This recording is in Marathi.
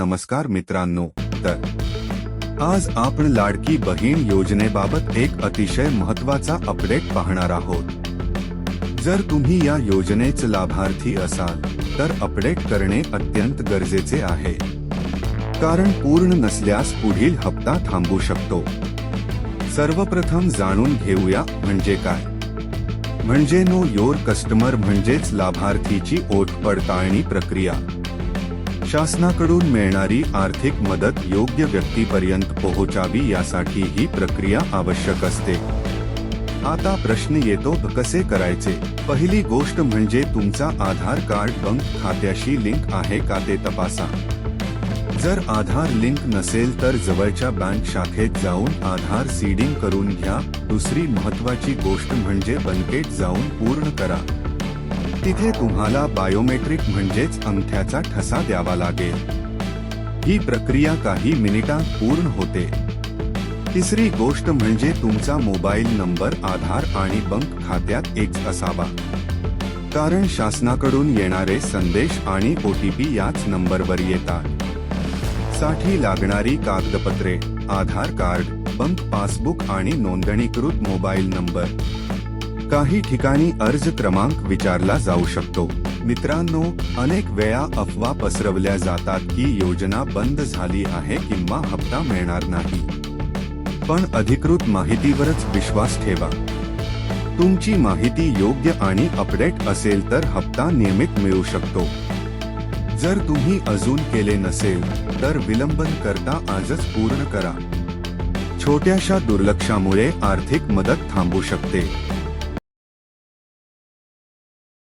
नमस्कार मित्रांनो तर आज आपण लाडकी बहीण योजनेबाबत एक अतिशय महत्त्वाचा अपडेट पाहणार आहोत. जर तुम्ही या योजनेच लाभार्थी असाल तर अपडेट करणे अत्यंत गरजेचे आहे. कारण पूर्ण नसल्यास पुढील हप्ता थांबू शकतो. सर्वप्रथम जाणून घेऊया म्हणजे काय. म्हणजे नो योर कस्टमर म्हणजेच लाभार्थीची ओठ पडताळणी प्रक्रिया. शासनाकडून मिळणारी आर्थिक मदत योग्य व्यक्तीपर्यंत पोहोचावी यासाठी ही प्रक्रिया आवश्यक असते. आता प्रश्न येतो कसे करायचे? पहिली गोष्ट म्हणजे तुमचा आधार कार्ड बँक खात्याशी लिंक आहे का ते तपासा. जर आधार लिंक नसेल तर जवळच्या बँक शाखेत जाऊन आधार सीडिंग करून घ्या. दुसरी महत्वाची गोष्ट म्हणजे बँकेत जाऊन पूर्ण करा. तिथे तुम्हाला बायोमेट्रिक म्हणजेच अंगठ्याचा ठसा द्यावा लागेल. ही प्रक्रिया काही मिनिटांत पूर्ण होते. तिसरी गोष्ट म्हणजे तुमचा मोबाईल नंबर आधार आणि बँक खात्यात एक असावा. कारण शासनाकडून येणारे संदेश आणि ओ टी पी याच नंबरवर येतात. साठी लागणारी कागदपत्रे आधार कार्ड बँक पासबुक आणि नोंदणीकृत मोबाईल नंबर. काही ठिकाणी अर्ज क्रमांक विचारला जाऊ शकतो. मित्रांनो अनेक वेळा अफवा पसरवल्या जातात की योजना बंद झाली आहे किंवा हप्ता मिळणार नाही. पण अधिकृत माहितीवरच विश्वास ठेवा. तुमची माहिती योग्य आणि अपडेट असेल तर हप्ता नियमित मिळू शकतो. जर तुम्ही अजून केले नसेल तर विलंबन करता आजच पूर्ण करा. छोट्याशा दुर्लक्षामुळे आर्थिक मदत थांबू शकते.